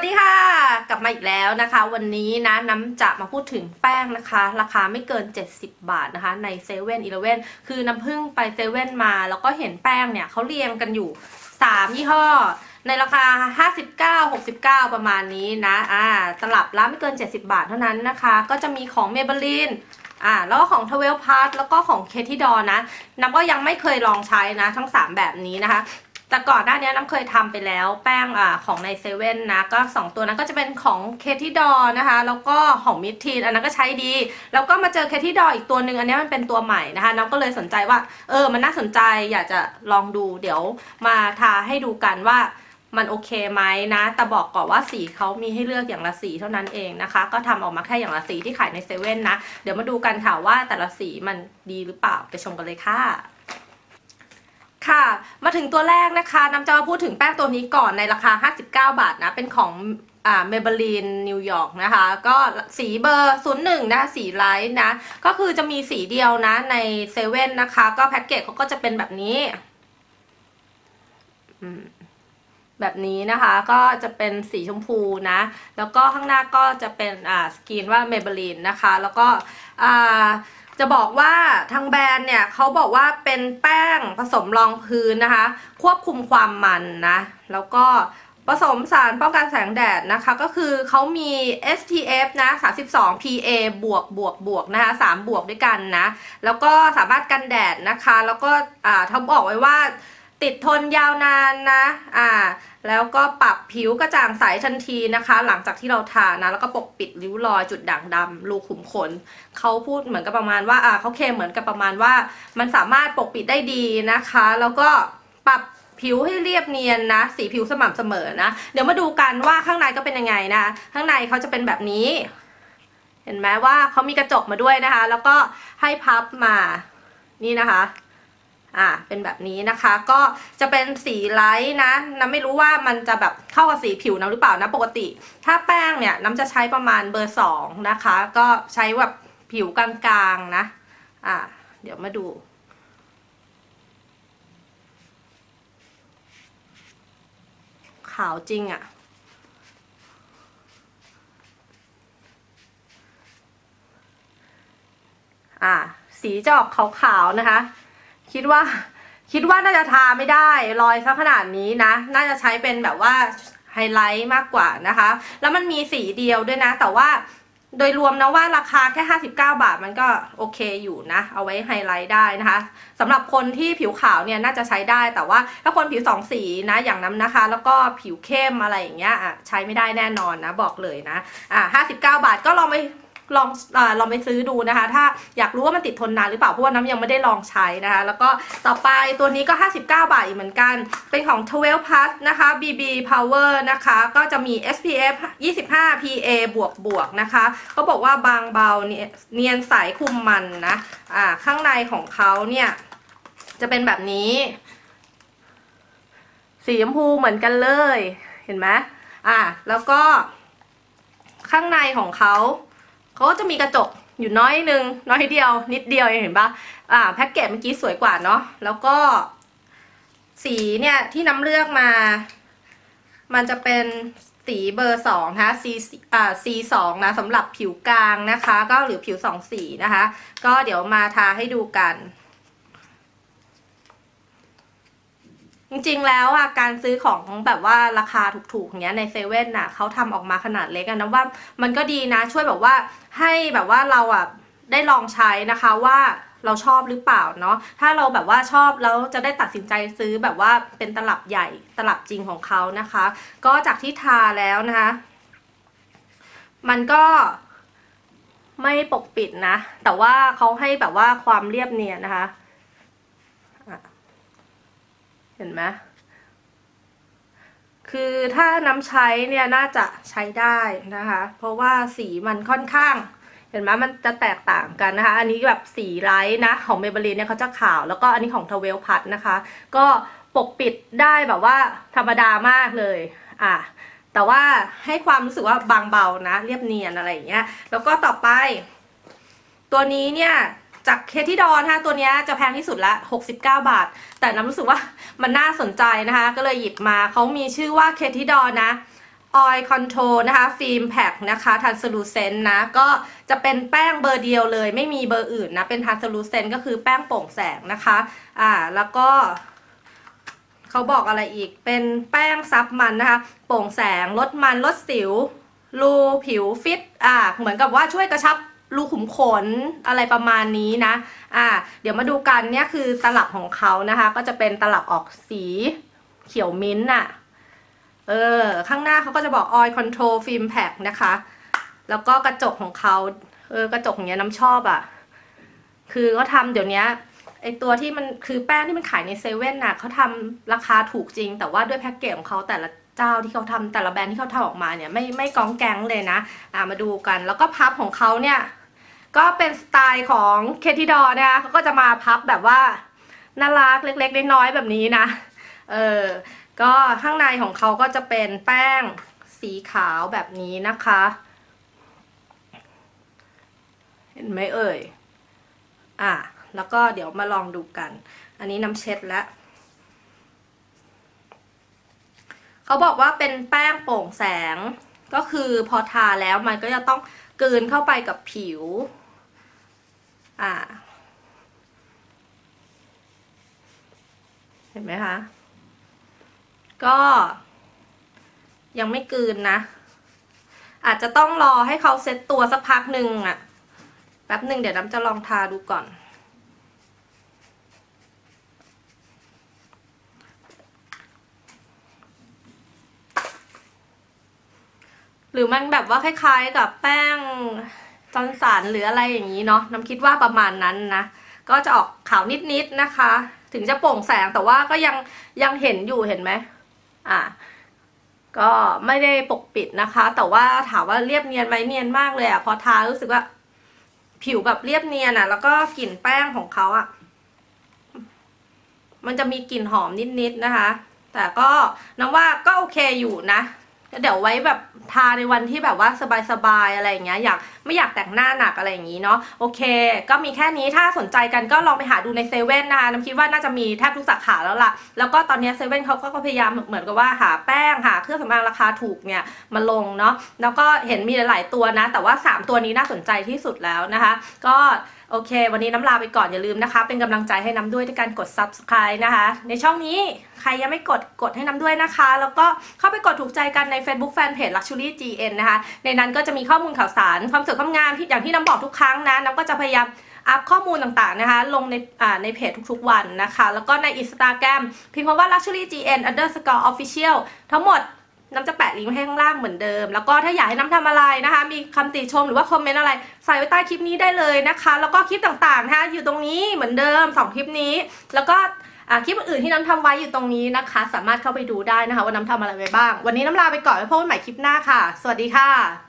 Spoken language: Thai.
วัสดีค่ะ กลับมาอีกแล้วนะคะ วันนี้นะน้ำจะมาพูดถึงแป้งนะคะ ราคาไม่เกิน 70 บาทนะคะ ในเซเว่นอีเลเว่นคือน้ำผึ้งไปเซเว่นมา แล้วก็เห็นแป้งเนี่ยเขาเรียงกันอยู่ 3 ยี่ห้อ ในราคา 59 69 ประมาณนี้นะอ่าตลับละไม่เกิน 70 บาทเท่านั้นนะคะ ก็จะมีของเมเบลีนอ่าแล้วก็ของทเวลพาร์ทแล้วก็ของเคที่ดอนะน้ำก็ยังไม่เคยลองใช้นะทั้ง 3 แบบนี้นะคะ แต่ก่อนหน้านี้น้ำเคยทำไปแล้วแป้งอ่าของในเซเว่นนะ ก็ 2 ตัวนั้นก็จะเป็นของเคที่ดอนะคะ แล้วก็ของมิทีนอันนั้นก็ใช้ดี แล้วก็มาเจอเคที่ดออีกตัวหนึ่งอันนี้มันเป็นตัวใหม่นะคะน้ำก็เลยสนใจว่าเออมันน่าสนใจอยากจะลองดูเดี๋ยวมาทาให้ดูกันว่ามันโอเคไหมนะ แต่บอกก่อนว่าสีเขามีให้เลือกอย่างละสีเท่านั้นเองนะคะ ก็ทำออกมาแค่อย่างละสีที่ขายในเซเว่นนะ เดี๋ยวมาดูกันค่ะว่าแต่ละสีมันดีหรือเปล่า ไปชมกันเลยค่ะ ค่ะ มาถึงตัวแรกนะคะน้ำจะมาพูดถึงแป้งตัวนี้ก่อนในราคา 59 บาทนะ เป็นของเมเบลีนนิวยอร์กนะคะ ก็สีเบอร์ 01นะคะสีไลท์นะ ก็คือจะมีสีเดียวนะในเซเว่นนะคะ ก็แพ็กเกจเขาก็จะเป็นแบบนี้แบบนี้นะคะก็จะเป็นสีชมพูนะ แล้วก็ข้างหน้าก็จะเป็นอ่าสกรีนว่าเมเบลีนนะคะ แล้วก็อ่า จะบอกว่าทางแบรนด์เนี่ยเขาบอกว่าเป็นแป้งผสมรองพื้นนะคะ ควบคุมความมันนะ แล้วก็ผสมสารป้องกันแสงแดดนะคะ ก็คือเขามี SPF นะ 32 PA บวกบวกบวกนะคะ3บวกด้วยกันนะ แล้วก็สามารถกันแดดนะคะ แล้วก็อ่าเขาบอกไว้ว่า ติดทนยาวนานนะ อ่า แล้วก็ปรับผิวกระจ่างใสทันทีนะคะ หลังจากที่เราทานะ แล้วก็ปกปิดริ้วรอยจุดด่างดำรูขุมขน เขาพูดเหมือนกับประมาณว่า อ่าเขาเคลมเหมือนกับประมาณว่า มันสามารถปกปิดได้ดีนะคะ แล้วก็ปรับผิวให้เรียบเนียนนะ สีผิวสม่ำเสมอนะ เดี๋ยวมาดูกันว่าข้างในก็เป็นยังไงนะ ข้างในเขาจะเป็นแบบนี้ เห็นไหมว่าเขามีกระจกมาด้วยนะคะ แล้วก็ให้พับมา นี่นะคะ อ่าเป็นแบบนี้นะคะ ก็จะเป็นสีไลท์นะน้ำไม่รู้ว่ามันจะแบบเข้ากับสีผิวน้ำหรือเปล่านะปกติ ถ้าแป้งเนี่ยน้ำจะใช้ประมาณเบอร์สองนะคะ ก็ใช้แบบผิวกลางๆนะ อ่าเดี๋ยวมาดูขาวจริงอะ่ะอ่า สีจะออกขาวๆนะคะ คิดว่า คิดว่าน่าจะทาไม่ได้รอยซะขนาดนี้นะ น่าจะใช้เป็นแบบว่าไฮไลท์มากกว่านะคะ แล้วมันมีสีเดียวด้วยนะ แต่ว่าโดยรวมนะว่าราคาแค่ 59 บาทมันก็โอเคอยู่นะ เอาไว้ไฮไลท์ได้นะคะสำหรับคนที่ผิวขาวเนี่ยน่าจะใช้ได้แต่ว่าถ้าคนผิวสองสีนะอย่างนั้นนะคะ แล้วก็ผิวเข้มอะไรอย่างเงี้ยอะใช้ไม่ได้แน่นอนนะบอกเลยนะอะ59 บาทก็ลองไป ลองอาลองไปซื้อดูนะคะ ถ้าอยากรู้ว่ามันติดทนนานหรือเปล่าเพราะว่าน้ำยังไม่ได้ลองใช้นะคะ แล้วก็ต่อไปตัวนี้ก็ 59 บาทอีกเหมือนกัน เป็นของ 12 plus นะคะ BB Power นะคะ ก็จะมี SPF 25 PA บวกบวกนะคะเขาบอกว่าบางเบาเนียนใสคุมมันนะอ่าข้างในของเขาเนี่ยจะเป็นแบบนี้ สีชมพูเหมือนกันเลย เห็นไหมอ่าแล้วก็ข้างในของเขา เขาก็จะมีกระจกอยู่น้อยนึงน้อยเดียว นิดเดียวเองเห็นปะอ่าแพ็กเกจเมื่อกี้สวยกว่าเนาะแล้วก็ สีเนี่ยที่น้ำเลือกมา มันจะเป็นสีเบอร์สองนะคะ C อ่า C สองนะสำหรับผิวกลางนะคะ ก็หรือผิวสองสีนะคะ ก็เดี๋ยวมาทาให้ดูกัน จริงๆ แล้วอะการซื้อของแบบว่าราคาถูกๆเนี้ยในเซเว่นน่ะเขาทำออกมาขนาดเล็กอะนะว่ามันก็ดีนะช่วยแบบว่าให้แบบว่าเราอะได้ลองใช้นะคะว่าเราชอบหรือเปล่าเนาะถ้าเราแบบว่าชอบแล้วจะได้ตัดสินใจซื้อแบบว่าเป็นตลับใหญ่ตลับจริงของเขานะคะ ก็จากที่ทาแล้วนะคะ มันก็ไม่ปกปิดนะ แต่ว่าเขาให้แบบว่าความเรียบเนียนนะคะ เห็นไหมคือถ้าน้ำใช้เนี่ยน่าจะใช้ได้นะคะ เพราะว่าสีมันค่อนข้าง เห็นไหมมันจะแตกต่างกันนะคะ อันนี้แบบสีไลท์นะ ของเมเบลีนเนี่ยเขาจะขาว แล้วก็อันนี้ของทเวลพัทนะคะ ก็ปกปิดได้แบบว่าธรรมดามากเลยอะแต่ว่าให้ความรู้สึกว่าบางเบานะ เรียบเนียนอะไรอย่างเงี้ย แล้วก็ต่อไป ตัวนี้เนี่ย จากเคที่ดอนนะคะตัวนี้จะแพงที่สุดละ 69 บาท แต่น้ำรู้สึกว่ามันน่าสนใจนะคะ ก็เลยหยิบมาเขามีชื่อว่าเคที่ดอนนะ Oil Control นะคะ ฟิล์มแพ็กนะคะ Translucent นะ ก็จะเป็นแป้งเบอร์เดียวเลย ไม่มีเบอร์อื่นนะ เป็น Translucent ก็คือแป้งโปร่งแสงนะคะ อ่า แล้วก็เขาบอกอะไรอีก เป็นแป้งซับมันนะคะ โปร่งแสง ลดมัน ลดสิว รูผิวฟิต อ่า เหมือนกับว่าช่วยกระชับ รูขุมขนอะไรประมาณนี้นะ อ่า เดี๋ยวมาดูกันเนี่ยคือตลับของเขานะคะ ก็จะเป็นตลับออกสีเขียวมิ้นท์น่ะเออ ข้างหน้าเขาก็จะบอก oil control film pack นะคะ แล้วก็กระจกของเขาเออกระจกองเงี้ยน้ำชอบอะ่ะคือเขาทำเดี๋ยวนี้ไอตัวที่มันคือแป้งที่มันขายในเซเว่นน่ะเขาทำราคาถูกจริง แต่ว่าด้วยแพ็กเกจของเขาแต่ละเจ้าที่เขาทำแต่ละแบรนด์ที่เขาทำออกมาเนี่ยไม่ไม่กองแก๊งเลยนะ อ่ามาดูกัน แล้วก็พับของเขาเนี่ย ก็เป็นสไตล์ของเคทีดอนะคะเขาก็จะมาพับแบบว่าน่ารักเล็กๆน้อยๆแบบนี้นะ เออ ก็ข้างในของเขาก็จะเป็นแป้งสีขาวแบบนี้นะคะ เห็นไหมเอ่ย อะ แล้วก็เดี๋ยวมาลองดูกัน อันนี้น้ำเช็ดแล้ว เขาบอกว่าเป็นแป้งโปร่งแสง ก็คือพอทาแล้วมันก็จะต้อง กืนเข้าไปกับผิว อ่า เห็นไหมคะ ก็ยังไม่กืนนะ อาจจะต้องรอให้เขาเซ็ตตัวสักพักหนึ่งอะแป๊บหนึ่งเดี๋ยวน้ำจะลองทาดูก่อน รือมันแบบว่าคล้ายๆกับแป้งจอนสันหรืออะไรอย่างนี้เนาะน้ำคิดว่าประมาณนั้นนะ ก็จะออกขาวนิดๆนะคะ ถึงจะโปร่งแสงแต่ว่าก็ยังยังเห็นอยู่เห็นไหมอะก็ไม่ได้ปกปิดนะคะ แต่ว่าถามว่าเรียบเนียนไหมเนียนมากเลยอะ่ะพอทารู้สึกว่า ผิวแบบเรียบเนียนอะ่ะแล้วก็กลิ่นแป้งของเขาอะ่ะมันจะมีกลิ่นหอมนิดๆนะคะ แต่ก็น้ำว่าก็โอเคอยู่นะ เดี๋ยวไว้แบบทาในวันที่แบบว่าสบายๆอะไรอย่างเงี้ยอยากไม่อยากแต่งหน้าหนักอะไรอย่างงี้เนาะโอเค ก็มีแค่นี้ถ้าสนใจกันก็ลองไปหาดูในเซเว่นนะคะน้ำคิดว่าน่าจะมีแทบทุกสาขาแล้วล่ะ แล้วก็ตอนนี้เซเว่นเขาก็พยายามเหมือนกับว่าหาแป้งหาเครื่องสำอางราคาถูกเนี่ยมาลงเนาะแล้วก็เห็นมีหลายๆตัวนะ แต่ว่า 3 ตัวนี้น่าสนใจที่สุดแล้วนะคะ ก็ โอเค วันนี้น้ำลาไปก่อนอย่าลืมนะคะ เป็นกำลังใจให้น้ำด้วยด้วยการกด subscribe นะคะ ในช่องนี้ใครยังไม่กดกดให้น้ำด้วยนะคะ แล้วก็เข้าไปกดถูกใจกันใน Facebook Fanpage Luxury GN นะคะ ในนั้นก็จะมีข้อมูลข่าวสารความสวยความงามที่อย่างที่น้ำบอกทุกครั้งนะน้ำก็จะพยายามอัพข้อมูลต่างๆนะคะ ลงในในเพจทุกๆวันนะคะ แล้วก็ใน Instagram พิมพ์คำว่า Luxury GN underscore official ทั้งหมด น้ำจะแปะลิงก์ไว้ให้ข้างล่างเหมือนเดิม แล้วก็ถ้าอยากให้น้ำทำอะไรนะคะ มีคำติชมหรือว่าคอมเมนต์อะไร ใส่ไว้ใต้คลิปนี้ได้เลยนะคะ แล้วก็คลิปต่างๆนะคะอยู่ตรงนี้เหมือนเดิม 2 คลิปนี้ แล้วก็คลิปอื่นที่น้ำทำไว้อยู่ตรงนี้นะคะ สามารถเข้าไปดูได้นะคะ ว่าน้ำทำอะไรไว้บ้าง วันนี้น้ำลาไปก่อนไว้พบกันใหม่คลิปหน้าค่ะ สวัสดีค่ะ